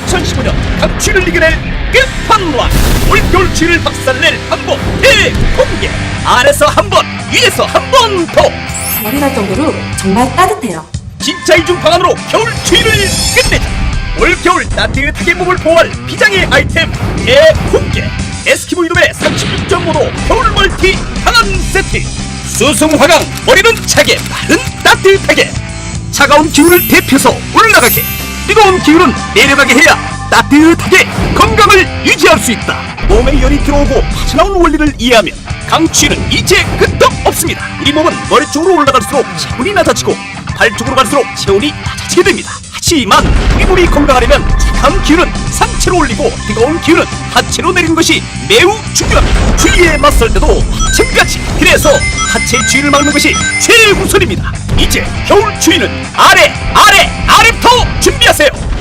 2015년 강추위를 이겨낼 끝판왕 올겨울 추위를 박살낼 방법 대공개. 아래서 한 번 위에서 한 번 더. 열이 날 정도로 정말 따뜻해요. 진짜 이중 방안으로 겨울 추위를 끝내자. 올겨울 따뜻하게 몸을 보호할 비장의 아이템 대공개. 에스키모 이름의 36.5도 겨울 멀티 방안 세트. 수승 화강 머리는 차게 발은 따뜻하게. 차가운 기운을 대표서 올라가게 뜨거운 기운은 내려가게 해야 따뜻하게 건강을 유지할 수 있다. 몸에 열이 들어오고 빠져나온 원리를 이해하면 강추위는 이제 끄떡 없습니다. 우리 몸은 머리 쪽으로 올라갈수록 체온이 낮아지고 발 쪽으로 갈수록 체온이 낮아지게 됩니다. 하지만 우리 몸이 건강하려면 차가운 기운은 상체로 올리고 뜨거운 기운은 하체로 내리는 것이 매우 중요합니다. 추위에 맞설 때도 마찬가지. 그래서 하체 추위를 막는 것이 최우선입니다. 이제 겨울 추위는 아래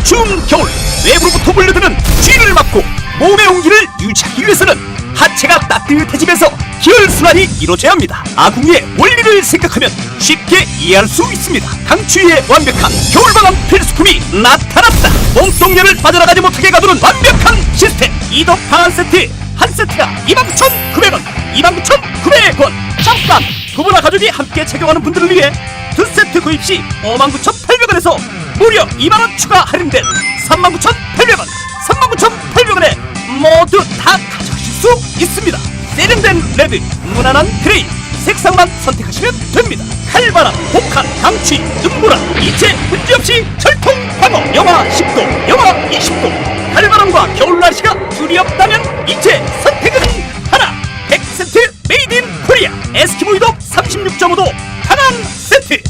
추운 겨울 외부로부터 몰려드는 추위를 막고 몸의 온기를 유지하기 위해서는 하체가 따뜻해지면서 기혈순환이 이루어져야 합니다. 아궁이의 원리를 생각하면 쉽게 이해할 수 있습니다. 강추위의 완벽한 겨울방학 필수품이 나타났다. 몸동열을 빠져나가지 못하게 가두는 완벽한 시스템. 이덕 방한 세트 한 세트가 29,900원 29,900원. 잠깐 부부나 가족이 함께 착용하는 분들을 위해 두 세트 구입 시 59,800원에서 무려 2만원 추가 할인된 39,800원 39,800원에 모두 다 가져가실 수 있습니다. 세련된 레드 무난한 그레이 색상만 선택하시면 됩니다. 칼바람 복한 강취 눈보라 이제 문제없이 철통 방어. 영하 10도 영하 20도. 칼바람과 겨울 날씨가 두렵다면 이제 선택은 하나. 100% 메이드 인 코리아. 에스키모 이독 36.5도 방안 세트.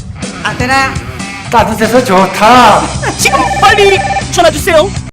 아들아 따뜻해서 좋다. 지금 빨리 전화 주세요